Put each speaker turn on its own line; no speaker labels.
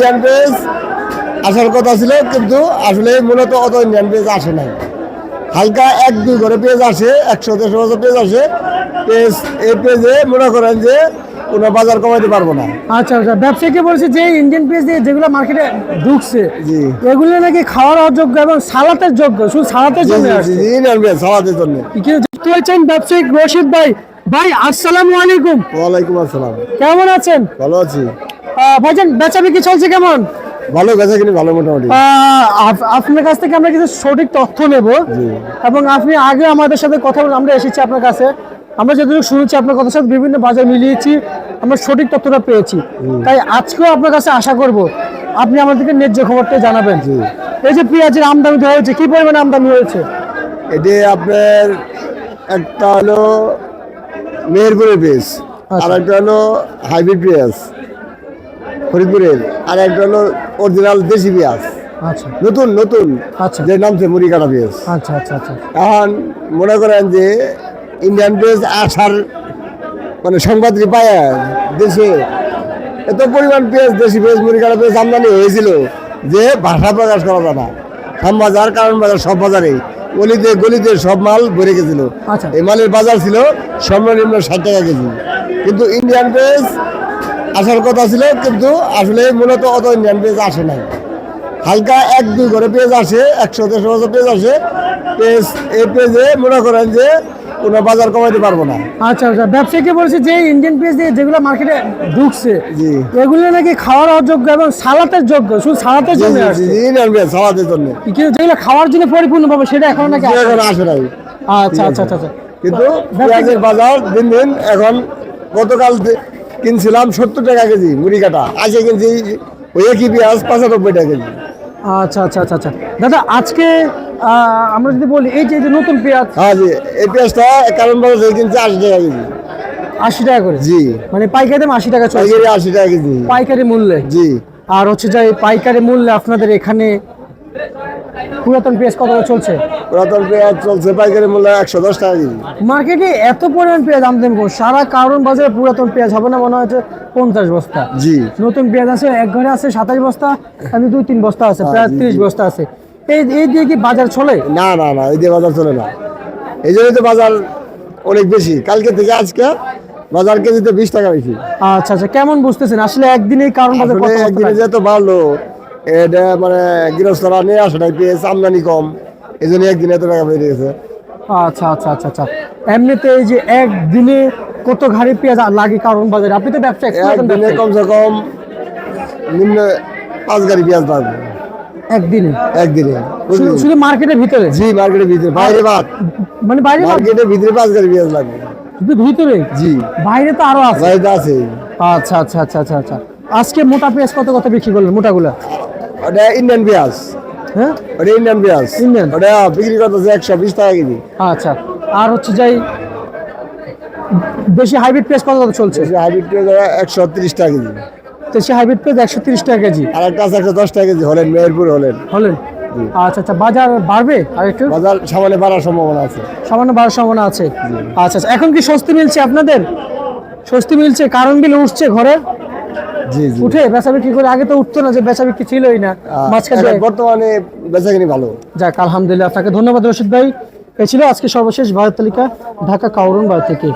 Indian page আসার কথা ছিল কিন্তু আসলে মূলত অত ইন্ডিয়ান পেজ আসে নাই। হালকা এক দুই ঘরে পেজ আসে একশো দেড়শো বছর পেজ আসে। পেজ এই পেজে মনে করেন যে কোনো বাজার কমাইতে পারব না।
আচ্ছা আচ্ছা ব্যবসায়ীকে বলেছে যে ইন্ডিয়ান পেঁয়াজ দিয়ে যেগুলো মার্কেটে ঢুকছে
জি।
এগুলো নাকি খাওয়ার অযোগ্য এবং সালাতের যোগ্য শুধু সালাতের জন্য
ইন্ডিয়ান পেজ সালাদের জন্য।
যুক্ত হয়েছেন ব্যবসায়িক রশিদ ভাই? ভাই আসসালামু আলাইকুম।
ওয়ালাইকুম আসসালাম।
কেমন আছেন?
ভালো আছি।
ভাইজান বেচা বিক্রি চলছে কেমন?
ভালো বেচা কিনি ভালো মোটামুটি।
আপনার কাছ থেকে আমরা কিছু সঠিক তথ্য নেব এবং আপনি আগে আমাদের সাথে কথা বলে আমরা এসেছি আপনার কাছে। আমরা যতটুকু শুনেছি আপনার কথার সাথে বিভিন্ন বাজার মিলিয়েছি আমরা সঠিক তথ্যটা পেয়েছি। তাই আজকেও আপনার কাছে আশা করব আপনি আমাদেরকে ন্যায্য খবরটা জানাবেন। এই যে পেঁয়াজের আমদানি হয়েছে কি পরিমাণে আমদানি হয়েছে?
এটি আপনার একটা হলো মেহেরপুরের পেঁয়াজ
আচ্ছা।
আর একটা হলো হাইব্রিড পেঁয়াজ। ফরিদপুরের আর একটা হলো অরিজিনাল দেশি পেঁয়াজ।
আচ্ছা।
নতুন নতুন।
আচ্ছা।
যে নামছে মুড়িকাটা পেঁয়াজ।
আচ্ছা আচ্ছা আচ্ছা।
এখন মনে করেন যে ইন্ডিয়ান পেঁয়াজ আসার মানে সংবাদটি পায় দেশে। এত পরিমাণ পেঁয়াজ দেশি পেঁয়াজ মুড়িকাটা পেঁয়াজ আমদানি হয়েছিল যে ভাষা প্রকাশ করা যায় না। বাজার কারণ বাজার সব বাজারে গলিতে গলিতে সব মাল ভরে গেছিল।
আচ্ছা।
এই মালের বাজার ছিল সর্বনিম্ন ষাট টাকা কেজি। কিন্তু ইন্ডিয়ান পেঁয়াজ আসার কথা ছিল কিন্তু আসলে মূলত অত ইন্ডিয়ান পেজ আসে নাই। হালকা এক দুই ঘরে পেজ আসে একশো দেড়শো বছর পেজ আসে। পেজ এই পেজে মনে করেন যে কোনো বাজার কমাইতে পারব না।
আচ্ছা আচ্ছা ব্যবসায়ীকে বলেছে যে ইন্ডিয়ান পেঁয়াজ দিয়ে যেগুলো মার্কেটে ঢুকছে
জি।
এগুলো নাকি খাওয়ার অযোগ্য এবং সালাতের যোগ্য শুধু সালাতের জন্য আসছে?
ইন্ডিয়ান পেঁয়াজ সালাদের জন্য।
কিন্তু যেগুলো খাওয়ার জন্য পরিপূর্ণ পাবে সেটা এখন নাকি আসে
এখন আসে নাই।
আচ্ছা আচ্ছা আচ্ছা আচ্ছা
কিন্তু পেঁয়াজের বাজার দিন দিন এখন গতকাল কিনছিলাম সত্তর টাকা কেজি মুড়ি কাটা। আজকে কিনছি ওই একই পেঁয়াজ পঁচানব্বই টাকা কেজি।
আচ্ছা আচ্ছা আচ্ছা আচ্ছা। দাদা আজকে আমরা যদি বলি এই যে এই যে নতুন পেঁয়াজ।
হ্যাঁ জি এই পেঁয়াজটা কারণ বাজার থেকে কিনছি আশি টাকা কেজি।
আশি টাকা করে?
জি।
মানে পাইকারি দাম আশি টাকা চলছে।
পাইকারি আশি টাকা কেজি।
পাইকারি মূল্যে?
জি।
আর হচ্ছে যে পাইকারি মূল্যে আপনাদের এখানে পুরাতন পেঁয়াজ কত চলছে?
পুরাতন পেঁয়াজ চলছে পাইকারি মূল্য একশো দশ টাকা কেজি।
মার্কেটে এত পরিমাণ পেঁয়াজ আমদানি সারা কারণ বাজারে পুরাতন পেঁয়াজ হবে না মনে হচ্ছে পঞ্চাশ বস্তা।
জি।
নতুন পেঁয়াজ আছে এক ঘরে আছে সাতাশ বস্তা আমি দুই তিন বস্তা আছে প্রায় তিরিশ বস্তা আছে। এই এই দিয়ে কি বাজার চলে?
না না না এই দিয়ে বাজার চলে না। এই জন্যই তো বাজার অনেক বেশি। কালকে থেকে আজকে বাজার কেজিতে বিশ টাকা বেশি।
আচ্ছা আচ্ছা কেমন বুঝতেছেন? আসলে একদিনেই কারণ বাজার
একদিনে
লাগে?
যে তো বাড়লো এটা মানে গৃহস্থরা নিয়ে আসে নাই পেঁয়াজ আমদানি কম। এই জন্য একদিনে এত টাকা গেছে।
আচ্ছা আচ্ছা আচ্ছা আচ্ছা। এমনিতে এই যে একদিনে কত ঘাড়ি পেঁয়াজ লাগে কারণ বাজারে? আপনি তো ব্যবসা
একদিনে কমসে কম নিম্ন পাঁচ গাড়ি পেঁয়াজ পাবে
একদিনে?
একদিনে
শুধু- মার্কেটের ভিতরে?
জি মার্কেটের ভিতরে বাইরে বাদ।
মানে বাইরে
মার্কেটের ভিতরে পাঁচ গাড়ি পেঁয়াজ লাগবে
শুধু ভিতরে?
জি।
বাইরে তো আরও আছে।
বাইরে আছে
আচ্ছা আচ্ছা আচ্ছা আচ্ছা আচ্ছা। আজকে মোটা পেঁয়াজ কত কত বিক্রি করলেন মোটাগুলা?
ওটা ইন্ডিয়ান পেঁয়াজ
হ্যাঁ?
ওটা ইন্ডিয়ান পেঁয়াজ
Indian?
ওটা বিক্রি করতেছে একশো বিশ টাকা কেজি।
আচ্ছা। আর হচ্ছে যাই দেশি হাইব্রিড পেঁয়াজ কত কত চলছে?
হাইব্রিড পেঁয়াজ একশো তিরিশ টাকা কেজি।
দেশি হাইব্রিড পেঁয়াজ একশো তিরিশ টাকা কেজি।
আর একটা আছে একশো দশ টাকা কেজি হলেন মেহেরপুর হলেন।
হলেন? আচ্ছা আচ্ছা বাজার বাড়বে আর একটু?
বাজার সামনে বাড়ার সম্ভাবনা আছে।
সামান্য বাড়ার সম্ভাবনা আছে। আচ্ছা আচ্ছা এখন কি স্বস্তি মিলছে আপনাদের? স্বস্তি মিলছে কারণ বিল উঠছে ঘরে? উঠে বেচা বিক্রি করে আগে তো উঠতো না যে বেচা বিক্রি ছিলই না মাঝখানে
বর্তমানে বেচা কিনি ভালো।
যাক আলহামদুলিল্লাহ আপনাকে ধন্যবাদ রশিদ ভাই। এ ছিল আজকে সর্বশেষ ভারত তালিকা ঢাকা কাউরন বাড়ি থেকে।